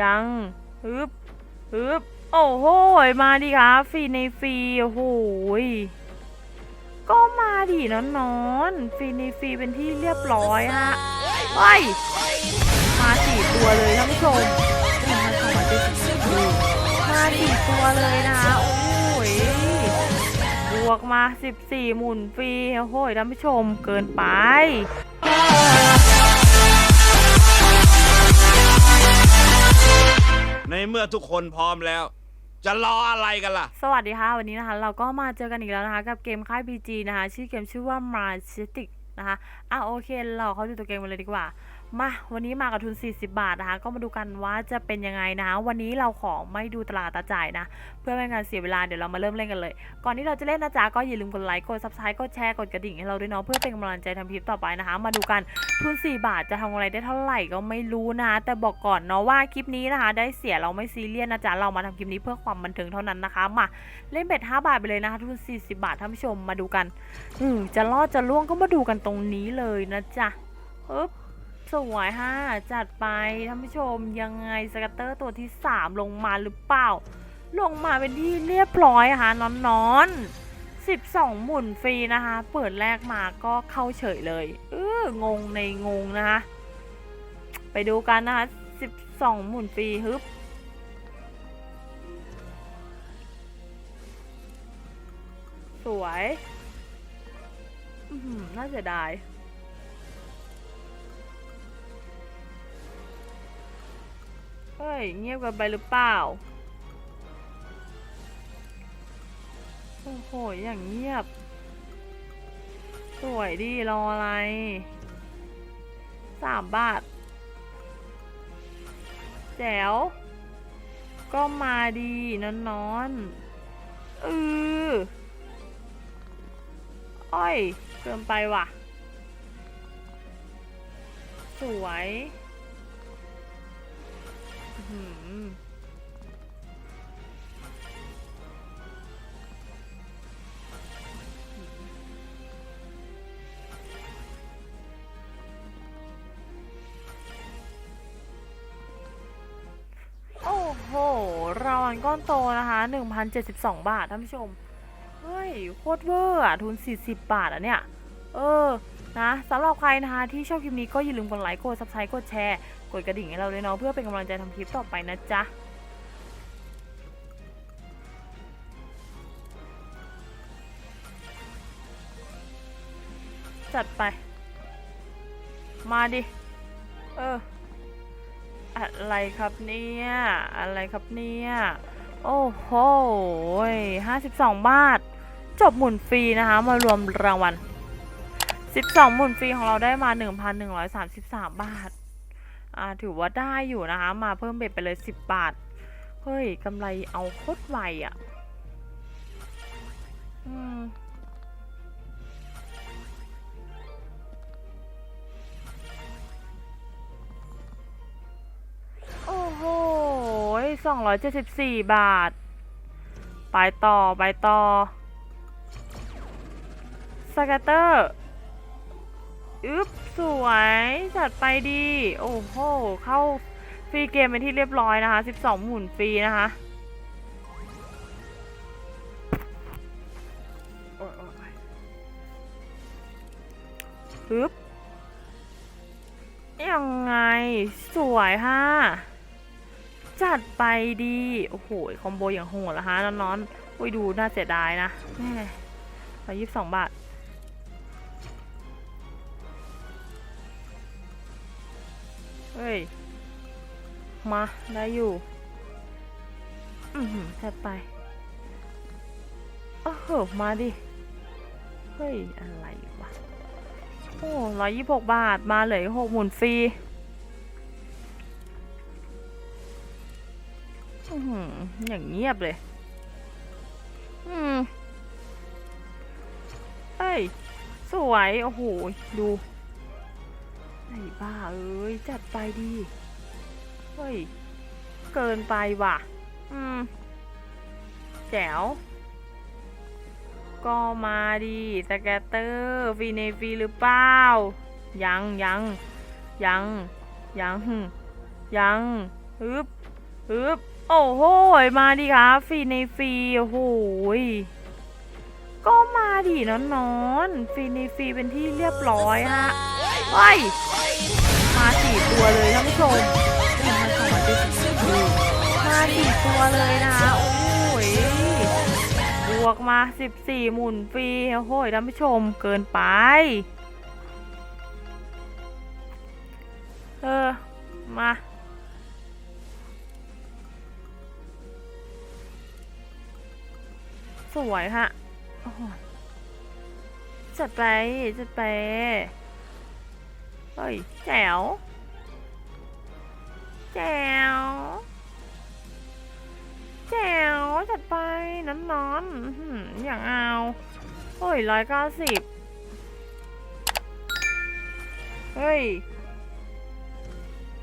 ยังฮึบฮึบโอ้โหมาดิครับฟรีในฟรีโอ้โหก็มาดินอนนอนฟรีในฟรีเป็นที่เรียบร้อยฮะเฮ้ยมาสี่ตัวเลยท่านผู้ชมมาสี่ตัวเลยนะะโอ้ยบวกมา 14 หมุนฟรีโอ้โหท่านผู้ชมเกินไป เมื่อทุกคนพร้อมแล้ว จะรออะไรกันล่ะ สวัสดีค่ะ วันนี้นะคะ เราก็มาเจอกันอีกแล้วนะคะ กับเกมค่าย BG นะคะ ชื่อเกมชื่อว่า m a r c h t i c นะคะ อะโอเค เราเข้าดูตัวเกมกันเลยดีกว่า มา วันนี้มากับทุน 40 บาทนะคะ ก็มาดูกันว่าจะเป็นยังไงนะคะวันนี้เราขอไม่ดูตลาดตาจ่ายนะ เพื่อไม่ให้การเสียเวลา เดี๋ยวเรามาเริ่มเล่นกันเลย ก่อนที่เราจะเล่นนะจ๊ะ ก็อย่าลืมกดไลค์ กด subscribe กดแชร์ กดกระดิ่งให้เราด้วยเนาะ เพื่อเป็นกำลังใจทำคลิปต่อไปนะคะ มาดูกันทุน 4 บาทจะทำอะไรได้เท่าไหร่ก็ไม่รู้นะ แต่บอกก่อนเนาะว่าคลิปนี้นะคะ ได้เสียเราไม่ซีเรียสนะจ๊ะ เรามาทำคลิปนี้เพื่อความบันเทิงเท่านั้นนะคะ มาเล่นเบ็ด5บาทไปเลยนะคะ ทุน 40 บาทท่านผู้ชมมาดูกัน อืมจะรอดจะล่วงก็มาดูกันตรงนี้เลยนะจ๊ะปึ๊บ สวยฮะจัดไปท่านผู้ชมยังไงสกัตเตอร์ตัวที่ 3 ลงมาหรือเปล่า ลงมาเป็นที่เรียบร้อยค่ะนอนนอน12 หมุนฟรีนะคะ เปิดแรกมาก็เข้าเฉยเลยเอองงในงงนะคะ ไปดูกันนะคะ 12 หมุนฟรีฮึบสวยน่าเสียดาย เฮ้ย เงียบกันไปหรือเปล่า โอ้โห อย่างเงียบ สวยดีรออะไร สามบาท แจ๋ว ก็มาดีนอนนอนเอออ้อย เกินไปว่ะ สวย โอ้โห รางวัลก้อนโตนะคะ 1,072 บาทท่านผู้ชม เฮ้ย โคตรเวอร์อะ ทุน 40 บาทอะเนี่ย เออ นะสำหรับใครนะคะที่ชอบคลิปนี้ก็อย่าลืมกดไลค์กด subscribe กดแชร์กดกระดิ่งให้เราด้วยเนาะเพื่อเป็นกำลังใจทำคลิปต่อไปนะจ๊ะจัดไป มาดิ เออ อะไรครับเนี่ย อะไรครับเนี่ย โอ้โหห้าสิบสองบาท จบหมุนฟรีนะคะ มารวมรางวัล 12 หมุนฟรีของเราได้มา 1,133 บาท อ่า ถือว่าได้อยู่นะคะ มาเพิ่มเบ็ดไปเลย 10 บาท เฮ้ยกำไรเอาโคตรไวอะ่ะอืมโอ้โห274บาท ไปต่อ ไปต่อสกัตเตอร์ อึ๊บสวยจัดไปดี โอ้โห เข้าฟรีเกมเป็นที่เรียบร้อยนะคะ 12 หมุนฟรีนะคะอึ๊บยังไง สวยฮะ จัดไปดี โอ้โห คอมโบอย่างโหดละฮะน้อนๆอุ้ยดูน่าเสียดายนะแม่ร้อยยี่สิบสองบาท เฮ้ย มาได้อยู่ อือหือจัดไปโอ้โหมาดิ เฮ้ย อะไรวะ โอ้ร้อยยี่หกบาทมาเลยหกหมุนฟรีอือหือย่างเงียบเลย อืมเอ้ย สวย โอ้โห ดู ไอ้บ้าเอ้ย จัดไปดีเฮ้ย เกินไปว่ะ อืม แจ๋ว ก็มาดีสแกตเตอร์ฟรีในฟีหรือเปล่า ยังยังยังยังยังฮึบฮึบโอ้โห มาดิครับฟรีในฟรีโอ้โหก็มาดินอนนอนฟรีในฟรีเป็นที่เรียบร้อยฮะ เฮ้ยมาสี่ตัวเลยท่านผู้ชมนึ่งพันสองร้อยเจ็ดสิบสี่มาสี่ตัวเลยนะคะ โอ้ยบวกมาสิบสี่หมุนฟรีโอ้ยท่านผู้ชมเกินไป เออ มาสวยฮะโอ้โหจัดไป จัดไป เฮ้ยแจ๋วแจ๋วแจ๋วจัดไปน้ำนอนๆอื้อหือย่างเอาเฮ้ยร้อยเก้าสิบเฮ้ย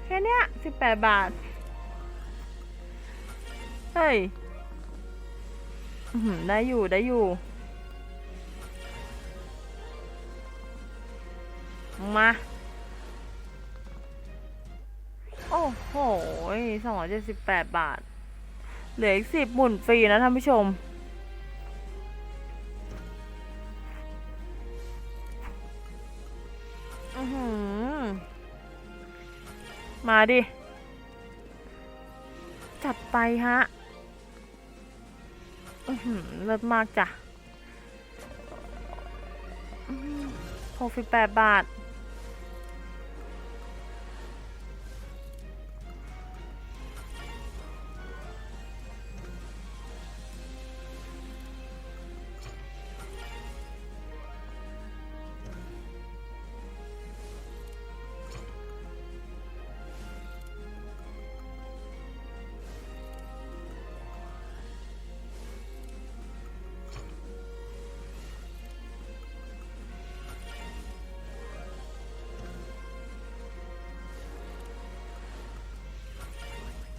แค่เนี้ยสิบแปดบาท เฮ้ยได้อยู่ได้อยู่ มา โอ้โหสองร้อยเจ็ดสิบแปดบาท เหลืออีกสิบหมุนฟรีนะท่านผู้ชม อือหือ มาดิ จัดไปฮะ อือหือ เลิศมากจ้ะหกสิบแปดบาท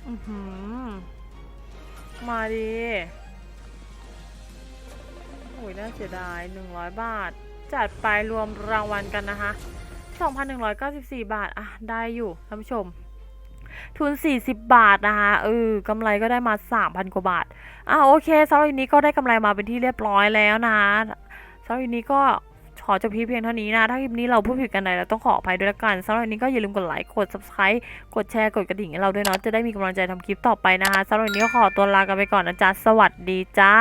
อือหือ มาดิโอ้ยน่าเสียดายหนึ่งร้อยบาท จัดไปรวมรางวัลกันนะคะสองพันหนึ่งร้อยเก้าสิบสี่บาท อะ ได้อยู่ท่านผู้ชม ทุน 40 บาทนะคะเออกำไรก็ได้มา 3,000 กว่าบาท อะ โอเคสำหรับวันนี้ก็ได้กำไรมาเป็นที่เรียบร้อยแล้วนะสำหรับวันนี้ก็ ขอจบคลิปเพียงเท่านี้นะ ถ้าคลิปนี้เราพูดผิดกันใดเราต้องขออภัยด้วยละกันสำหรับวันนี้ก็อย่าลืมกดไลค์กด subscribe กดแชร์กดกระดิ่งให้เราด้วยเนาะจะได้มีกำลังใจทำคลิปต่อไปนะคะสำหรับวันนี้ก็ขอตัวลากันไปก่อนนะจ๊ะสวัสดีจ้า